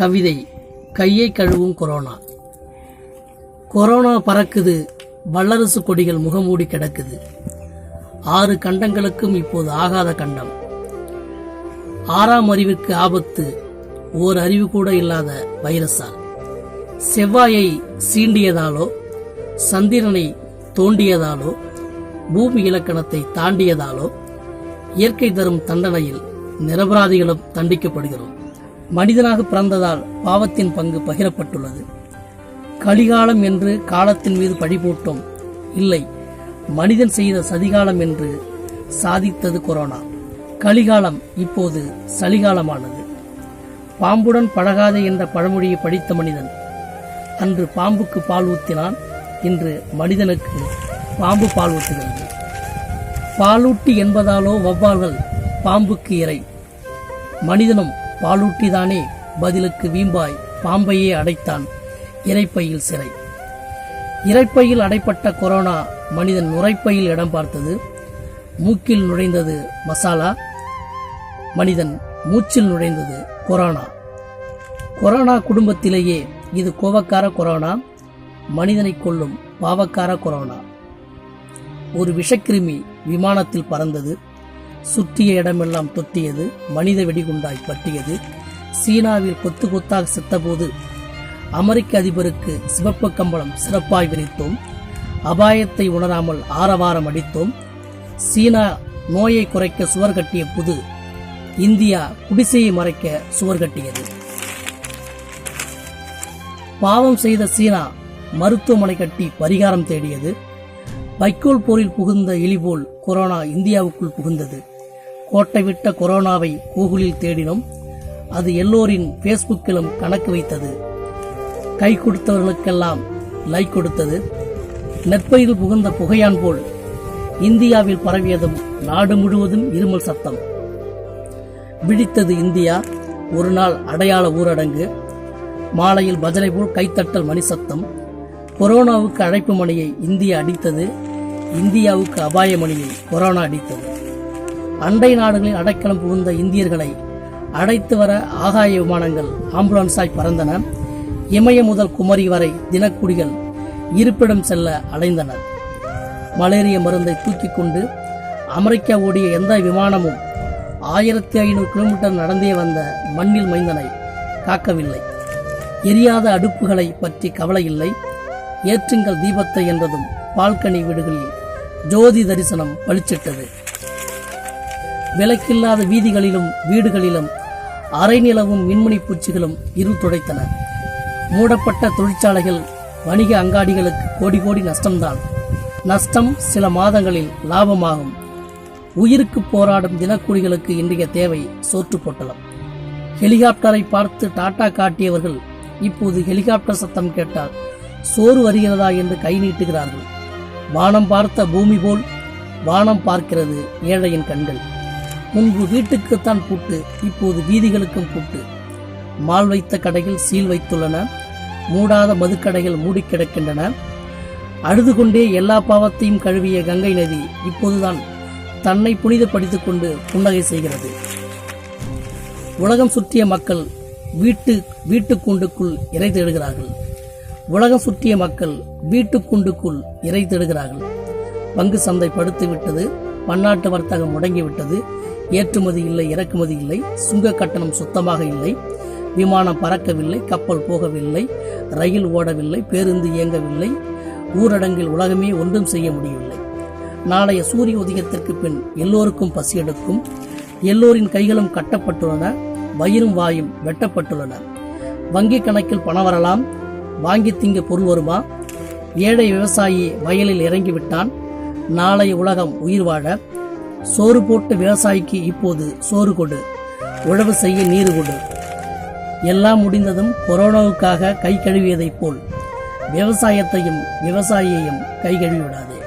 கவிதை கையை கழுவும் கொரோனா. கொரோனா பறக்குது வல்லரசு கொடிகள் முகமூடி கிடக்குது. ஆறு கண்டங்களுக்கும் இப்போது ஆகாத கண்டம். ஆறாம் அறிவிற்கு ஆபத்து ஓர் அறிவு கூட இல்லாத வைரஸால். செவ்வாயை சீண்டியதாலோ சந்திரனை தோண்டியதாலோ பூமி இலக்கணத்தை தாண்டியதாலோ இயற்கை தரும் தண்டனையில் நிரபராதிகளும் தண்டிக்கப்படுகிறோம். மனிதனாக பிறந்ததால் பாவத்தின் பங்கு பகிரப்பட்டுள்ளது. கலிகாலம் என்று காலத்தின் மீது பழி போட்டோம். இல்லை மனிதன் செய்த சதிகாலம் என்று சாதித்தது கொரோனா. கலிகாலம் இப்போது சலிகாலமானது பாம்புடன் பழகாதே என்ற பழமொழியை படித்த மனிதன் அன்று பாம்புக்கு பால் ஊத்தினான் இன்று மனிதனுக்கு பாம்பு பால் ஊற்றுகிறது பாலூட்டி என்பதாலோ வவ்வால்கள் பாம்புக்கு இறை. மனிதனும் பாலூட்டிதானே பதிலுக்கு வீம்பாய் பாம்பையே அடைத்தான். இறைப்பையில் சிறை. இறைப்பையில் அடைப்பட்ட கொரோனா மனிதன் நுரைப்பையில் இடம் பார்த்தது. மூக்கில் நுழைந்தது மசாலா. மனிதன் மூச்சில் நுழைந்தது கொரோனா. கொரோனா குடும்பத்திலேயே இது கோவக்கார கொரோனா. மனிதனை கொல்லும் பாவக்கார கொரோனா. ஒரு விஷக்கிருமி விமானத்தில் பறந்தது. சுற்றிய இடமெல்லாம் தொத்தியது மனித வெடிகுண்டாய் பட்டியது. சீனாவில் கொத்து கொத்தாக செத்தபோது அமெரிக்க அதிபருக்கு சிவப்பு கம்பளம் சிறப்பாய் விரித்தோம். அபாயத்தை உணராமல் ஆரவாரம் அடித்தோம். சீனா நோயை குறைக்க சுவர் கட்டிய புது இந்தியா குடிசையை மறைக்க சுவர் கட்டியது. பாவம் செய்த சீனா மருத்துவமனை கட்டி பரிகாரம் தேடியது. வைக்கோல் போரில் புகுந்த இலிபோல் கொரோனா இந்தியாவுக்குள் புகுந்தது. கோட்டை விட்ட கொரோனாவை கூகுளில் தேடினோம் அது எல்லோரின் ஃபேஸ்புக்கிலும் கணக்கு வைத்தது. கை கொடுத்தவர்களுக்கெல்லாம் லைக் கொடுத்தது. நெற்பயிர் புகுந்த புகையான் போல் இந்தியாவில் பரவியதும் நாடு முழுவதும் இருமல் சத்தம். விழித்தது இந்தியா ஒரு நாள் அடையாள ஊரடங்கு. மாலையில் பஜனை போல் கைத்தட்டல் மணி சத்தம். கொரோனாவுக்கு அழைப்பு மணியை இந்தியா அடித்தது. இந்தியாவுக்கு அபாய மணியை கொரோனா அடித்தது. அண்டை நாடுகளில் அடைக்கலம் புகுந்த இந்தியர்களை அடைத்து வர ஆகாய விமானங்கள் ஆம்புலன்ஸாய் பறந்தன. இமய முதல் குமரி வரை தினக்குடிகள் இருப்பிடம் செல்ல அடைந்தனர் மலேரிய மருந்தை தூக்கிக் கொண்டு அமெரிக்கா ஓடிய எந்த விமானமும் ஆயிரத்தி ஐநூறு கிலோமீட்டர் நடந்தே வந்த மண்ணில் மைந்தனை காக்கவில்லை. எரியாத அடுப்புகளை பற்றி கவலை இல்லை. ஏற்றுங்கள் தீபத்தை என்றதும் பால்கனி வீடுகளில் ஜோதி தரிசனம் பளிச்சிட்டது. விளக்கில்லாத வீதிகளிலும் வீடுகளிலும் அரை நிலவும் மின்மினி பூச்சிகளும் இருள் துடைத்தன. மூடப்பட்ட தொழிற்சாலைகள் வணிக அங்காடிகளுக்கு கோடி கோடி நஷ்டம்தான். நஷ்டம் சில மாதங்களில் லாபமாகும். உயிருக்கு போராடும் தினக்கூலிகளுக்கு இன்றைய தேவை சோற்று போட்டலம். ஹெலிகாப்டரை பார்த்து டாட்டா காட்டியவர்கள் இப்போது ஹெலிகாப்டர் சத்தம் கேட்டால் சோறு வருகிறதா? என்று கை நீட்டுகிறார்கள். வானம் பார்த்த பூமி போல் வானம் பார்க்கிறது ஏழையின் கண்கள். முன்பு வீட்டுக்குத்தான் பூட்டு இப்போது வீதிகளுக்கும் பூட்டு மால் வைத்த கடைகள் சீல் வைத்துள்ளன. மூடாத மதுக்கடைகள் மூடி கிடக்கின்றன. அழுது கொண்டே எல்லா பாவத்தையும் கழுவிய கங்கை நதி இப்போதுதான் தன்னை புனிதப்படுத்திக் கொண்டு புன்னகை செய்கிறது. உலகம் சுற்றிய மக்கள் வீட்டு வீட்டுக்கூண்டுக்குள் இறை தேடுகிறார்கள். உலகம் சுற்றிய மக்கள் வீட்டுக்கூண்டுக்குள் இறை தேடுகிறார்கள். பங்கு சந்தை படுத்து விட்டது பன்னாட்டு வர்த்தகம் முடங்கிவிட்டது. ஏற்றுமதி இல்லை இறக்குமதி இல்லை. சுங்க கட்டணம் சுத்தமாக இல்லை. விமானம் பறக்கவில்லை கப்பல் போகவில்லை. ரயில் ஓடவில்லை பேருந்து இயங்கவில்லை. ஊரடங்கில் உலகமே ஒன்றும் செய்ய முடியவில்லை. நாளைய சூரிய உதயத்திற்கு பின் எல்லோருக்கும் பசி எடுக்கும். எல்லோரின் கைகளும் கட்டப்பட்டுள்ளன வயிறும் வாயும் வெட்டப்பட்டுள்ளன. வங்கி கணக்கில் பணம் வரலாம். வாங்கி திங்க பொருள் வருமா? ஏழை விவசாயி வயலில் இறங்கிவிட்டான். நாளைய உலகம் உயிர் வாழ சோறு போட்ட விவசாயிக்கு இப்போது சோறு கொடு உழவு செய்ய நீர் கொடு. எல்லாம் முடிந்ததும் கொரோனாவுக்காக கை கழுவியதைப் போல் விவசாயத்தையும் விவசாயியையும் கை கழுவிவிடாது